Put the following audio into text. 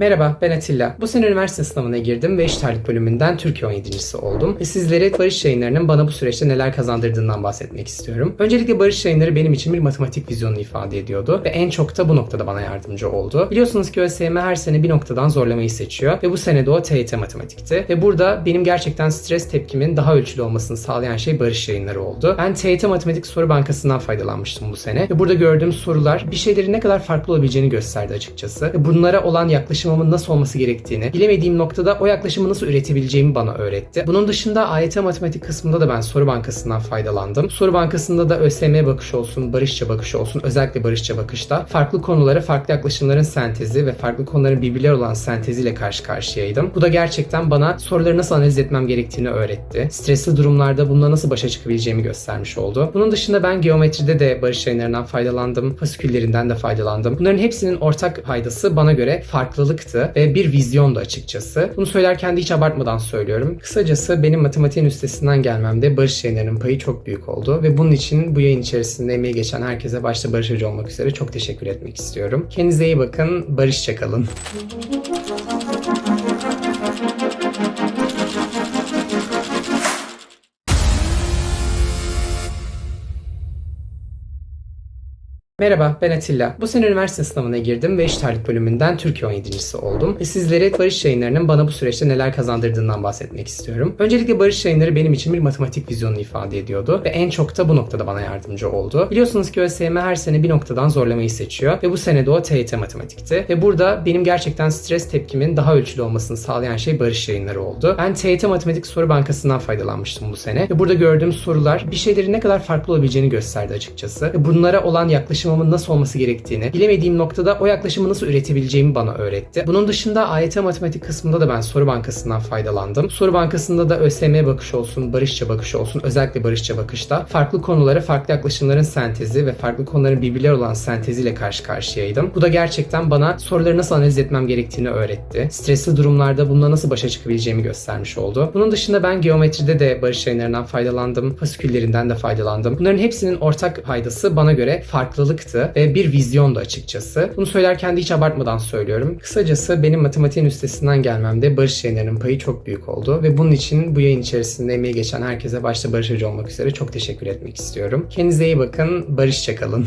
Merhaba ben Atilla. Bu sene üniversite sınavına girdim ve eşit ağırlık bölümünden Türkiye 17.si oldum. Ve sizlere Barış Yayınları'nın bana bu süreçte neler kazandırdığından bahsetmek istiyorum. Öncelikle Barış Yayınları benim için bir matematik vizyonunu ifade ediyordu ve en çok da bu noktada bana yardımcı oldu. Biliyorsunuz ki ÖSYM her sene bir noktadan zorlamayı seçiyor ve bu sene de o TYT matematikti. Ve burada benim gerçekten stres tepkimin daha ölçülü olmasını sağlayan şey Barış Yayınları oldu. Ben TYT Matematik Soru Bankası'ndan faydalanmıştım bu sene ve burada gördüğüm sorular bir şeylerin ne kadar farklı olabileceğini gösterdi açıkçası. Ve bunlara olan yaklaşımımın nasıl olması gerektiğini, bilemediğim noktada o yaklaşımı nasıl üretebileceğimi bana öğretti. Bunun dışında AYT matematik kısmında da ben soru bankasından faydalandım. Soru bankasında da ÖSYM bakış olsun, barışça bakış olsun, özellikle barışça bakışta farklı konulara farklı yaklaşımların sentezi ve farklı konuların birbirleri olan senteziyle karşı karşıyaydım. Bu da gerçekten bana soruları nasıl analiz etmem gerektiğini öğretti. Stresli durumlarda bununla nasıl başa çıkabileceğimi göstermiş oldu. Bunun dışında ben geometride de barış yayınlarından faydalandım, fasiküllerinden de faydalandım. Bunların hepsinin ortak paydası bana göre farklılıktı ve bir vizyondu açıkçası. Bunu söylerken de hiç abartmadan söylüyorum. Kısacası benim matematiğin üstesinden gelmemde Barış Yayınları'nın payı çok büyük oldu ve bunun için bu yayın içerisinde emeği geçen herkese başta Barış Hoca olmak üzere çok teşekkür etmek istiyorum. Kendinize iyi bakın, barışça kalın. Merhaba ben Atilla. Bu sene üniversite sınavına girdim ve eşit ağırlık bölümünden Türkiye 17.si oldum. Ve sizlere Barış Yayınları'nın bana bu süreçte neler kazandırdığından bahsetmek istiyorum. Öncelikle Barış Yayınları benim için bir matematik vizyonunu ifade ediyordu ve en çok da bu noktada bana yardımcı oldu. Biliyorsunuz ki ÖSYM her sene bir noktadan zorlamayı seçiyor ve bu sene de o TYT matematikti. Ve burada benim gerçekten stres tepkimin daha ölçülü olmasını sağlayan şey Barış Yayınları oldu. Ben TYT Matematik Soru Bankası'ndan faydalanmıştım bu sene ve burada gördüğüm sorular bir şeylerin ne kadar farklı olabileceğini gösterdi açıkçası. Ve bunlara olan yaklaşımımın nasıl olması gerektiğini, bilemediğim noktada o yaklaşımı nasıl üretebileceğimi bana öğretti. Bunun dışında AYT matematik kısmında da ben soru bankasından faydalandım. Soru bankasında da ÖSYM bakış olsun, barışça bakış olsun, özellikle barışça bakışta farklı konulara farklı yaklaşımların sentezi ve farklı konuların birbirleri olan senteziyle karşı karşıyaydım. Bu da gerçekten bana soruları nasıl analiz etmem gerektiğini öğretti. Stresli durumlarda bununla nasıl başa çıkabileceğimi göstermiş oldu. Bunun dışında ben geometride de barış yayınlarından faydalandım, fasiküllerinden de faydalandım. Bunların hepsinin ortak paydası bana göre farklılıktı ve bir vizyondu açıkçası. Bunu söylerken de hiç abartmadan söylüyorum. Kısacası benim matematiğin üstesinden gelmemde Barış Yayınları'nın payı çok büyük oldu ve bunun için bu yayın içerisinde emeği geçen herkese başta Barış Hoca olmak üzere çok teşekkür etmek istiyorum. Kendinize iyi bakın, barışça kalın.